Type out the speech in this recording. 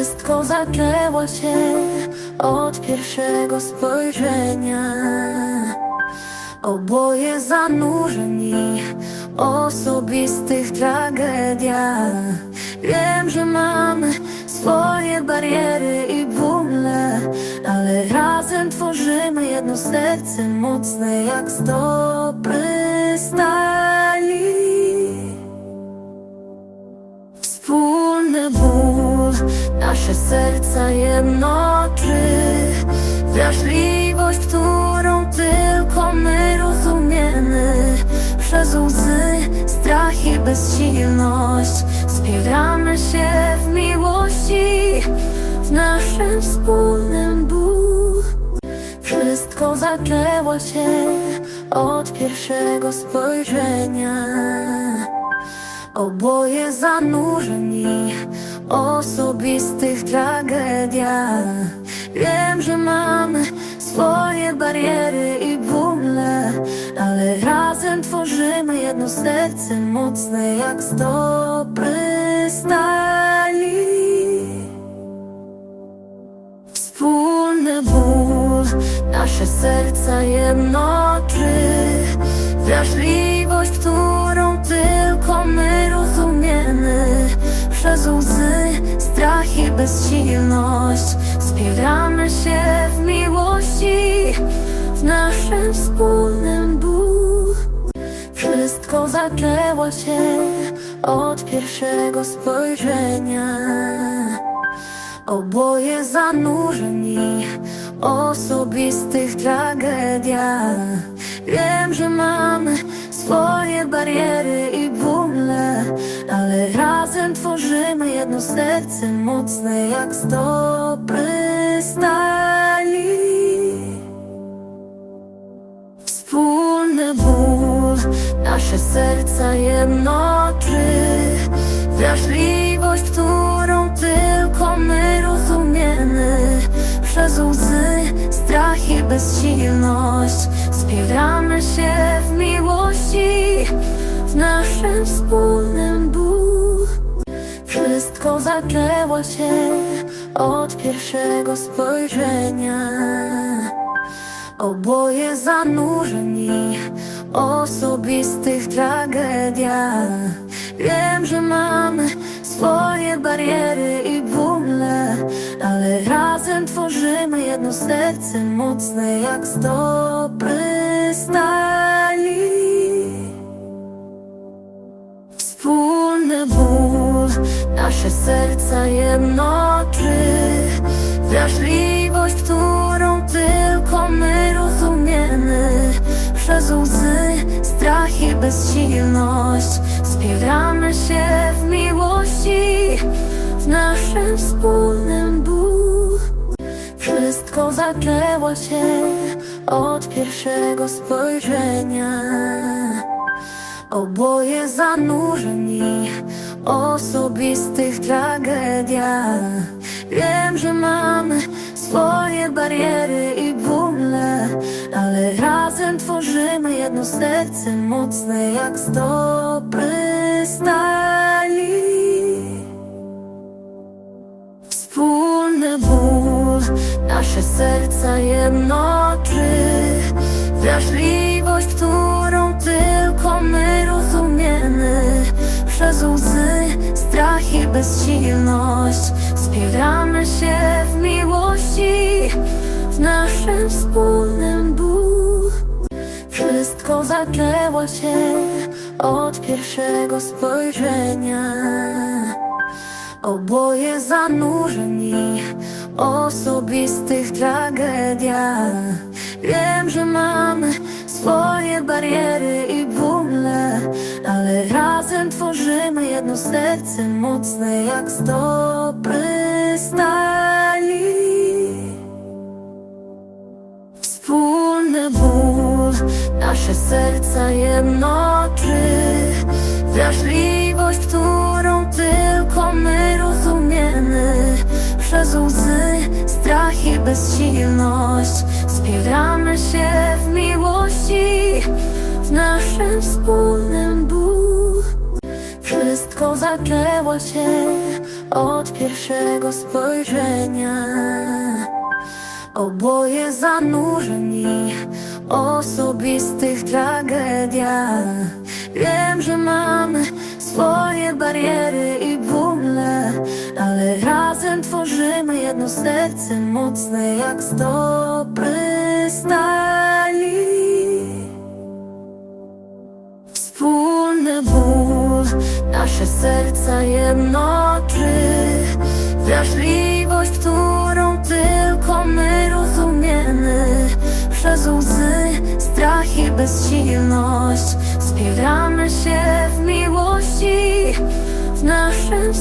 Wszystko zaczęło się od pierwszego spojrzenia. Oboje zanurzeni w osobistych tragediach. Wiem, że mamy swoje bariery i bóle, ale razem tworzymy jedno serce mocne jak stopy stali. Nasze serca jednoczy. Wrażliwość, którą tylko my rozumiemy. Przez łzy, strach i bezsilność. Wspieramy się w miłości. W naszym wspólnym bólu Wszystko zaczęło się od pierwszego spojrzenia. Oboje zanurzeni osobistych tragediach. Wiem, że mamy swoje bariery i bóle, ale razem tworzymy jedno serce mocne jak stopy stali. Wspólny ból nasze serca jednoczy Wrażliwość, którą tylko my rozumiemy Przez łzy, bezsilność. Wspieramy się w miłości W naszym wspólnym bólu Wszystko zaczęło się od pierwszego spojrzenia. Oboje zanurzeni osobistych tragediach. Wiem, że mamy swoje bariery i bóle, ale razem tworzymy jedno serce mocne jak stopy stali. Wspólny ból nasze serca jednoczy Wrażliwość, którą tylko my Przez łzy, strach i bezsilność. Wspieramy się w miłości W naszym wspólnym bólu Wszystko zaczęło się od pierwszego spojrzenia. Oboje zanurzeni w osobistych tragediach. Wiem, że mamy swoje bariery jedno serce mocne jak stopy stali. Wspólny ból nasze serca jednoczy. Wrażliwość, którą tylko my rozumiemy. Przez łzy, strach i bezsilność. Wspieramy się w miłości W naszym wspólnym zaczęło się od pierwszego spojrzenia Oboje zanurzeni w osobistych tragediach. Wiem, że mamy swoje bariery i bóle, ale razem tworzymy jedno serce mocne jak stopy stali. Wspólny ból nasze serca jednoczy. Wrażliwość, którą tylko my rozumiemy. Przez łzy, strach i bezsilność Wspieramy się w miłości W naszym wspólnym bólu Wszystko zaczęło się od pierwszego spojrzenia. Oboje zanurzeni osobistych tragediach. Wiem, że mamy swoje bariery i bóle, ale razem tworzymy jedno serce mocne jak stopy stali. Wspólny ból nasze serca jednoczy Wrażliwość, którą tylko my rozumiemy Przez łzy, strach i bezsilność Wspieramy się w miłości W naszym wspólnym bólu Wszystko zaczęło się od pierwszego spojrzenia. Oboje zanurzeni w osobistych tragediach. Wiem, że mamy swoje bariery i bóle, ale jedno serce mocne jak stopy stali. Wspólny ból nasze serca jednoczy. Wrażliwość, którą tylko my rozumiemy. Przez łzy, strach i bezsilność. Wspieramy się w miłości W naszym